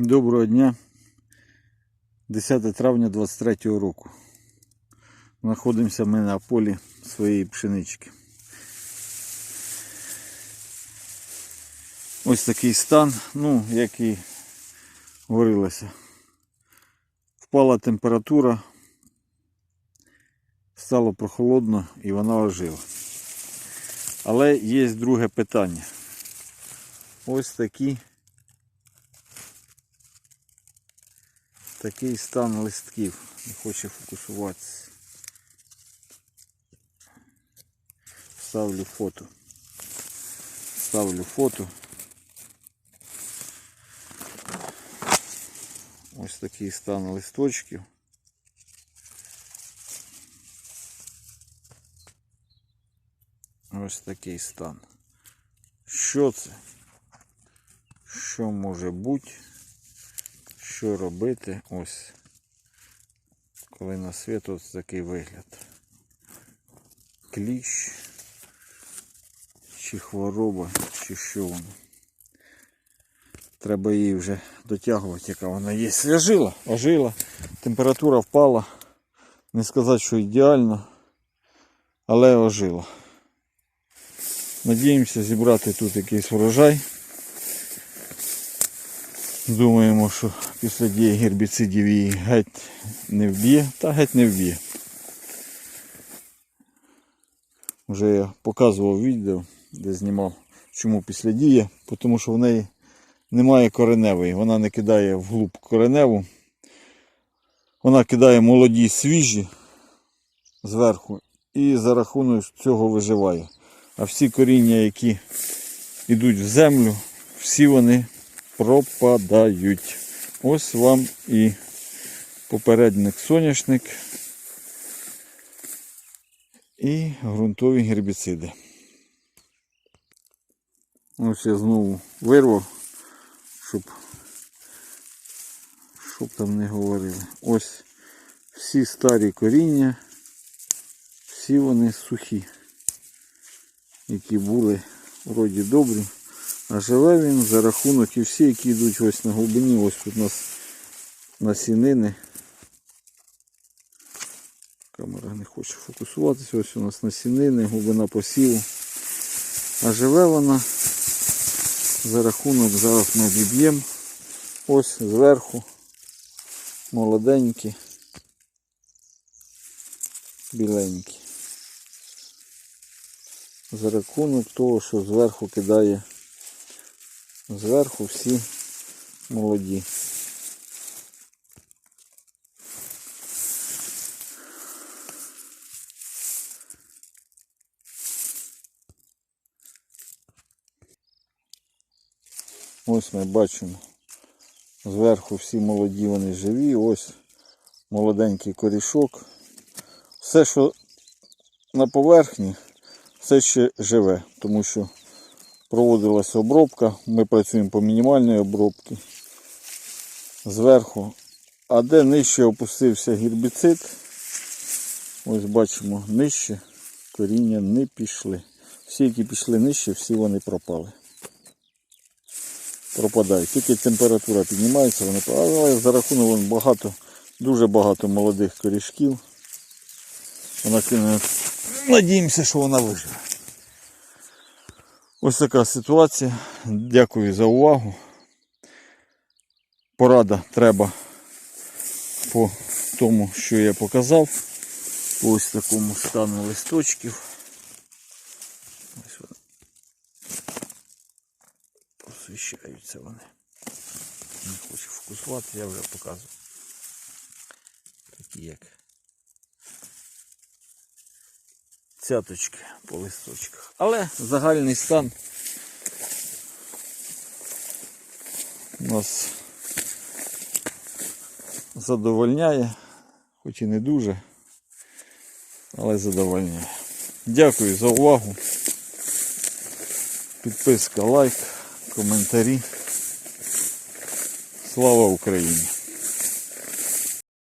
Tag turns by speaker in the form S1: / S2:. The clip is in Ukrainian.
S1: Доброго дня. 10 травня 23 року. Знаходимося ми на полі своєї пшенички. Ось такий стан, ну, як і говорилося. Впала температура, стало прохолодно і вона ожила. Але є друге питання. Ось такі Такий стан листків. Не хоче фокусуватися. Ставлю фото. Ставлю фото. Ось такий стан листочків. Ось такий стан. Що це? Що може бути? Що робити ось коли на світ ось такий вигляд. Кліщ чи хвороба, чи що воно. Треба її вже дотягувати, яка вона є. Ожила, ожила, температура впала. Не сказати, що ідеально, але ожила. Надіємося зібрати тут якийсь врожай. Думаємо, що після дії гербіцидів її геть не вб'є, та геть не вб'є. Вже я показував відео, де знімав, чому після дії, тому що в неї немає кореневої, вона не кидає вглуб кореневу. Вона кидає молоді свіжі зверху і за рахунок цього виживає. А всі коріння, які йдуть в землю, всі вони пропадають. Ось вам і попередник соняшник і ґрунтові гербіциди. Ось я знову вирвав, щоб, щоб там не говорили. Ось всі старі коріння, всі вони сухі, які були вроді добрі. А живе він за рахунок і всі, які йдуть ось на глибині, ось тут у нас насінини. Камера не хоче фокусуватися, ось у нас насінини, глибина посіву. А живе вона за рахунок, зараз ми відб'ємо. Ось зверху молоденькі, біленькі. За рахунок того, що зверху кидає Зверху всі молоді. Ось ми бачимо. Зверху всі молоді вони живі, ось молоденький корішок. Все, що на поверхні, все ще живе, тому що проводилася обробка. Ми працюємо по мінімальній обробці зверху. А де нижче опустився гербіцид, ось бачимо, нижче коріння не пішли. Всі, які пішли нижче, всі вони пропали. Пропадають. Тільки температура піднімається, вони. Але за рахунок багато, дуже багато молодих корішків. Вона. Надіємося, що вона виживе. Ось така ситуація. Дякую за увагу. Порада треба по тому, що я показав. По ось такому стану листочків. Ось вони. Посвіщаються вони. Не хочу фокусувати, я вже показував. Такі як цяточки по листочках. Але загальний стан нас задовольняє, хоч і не дуже, але задовольняє. Дякую за увагу. Підписка, лайк, коментарі. Слава Україні!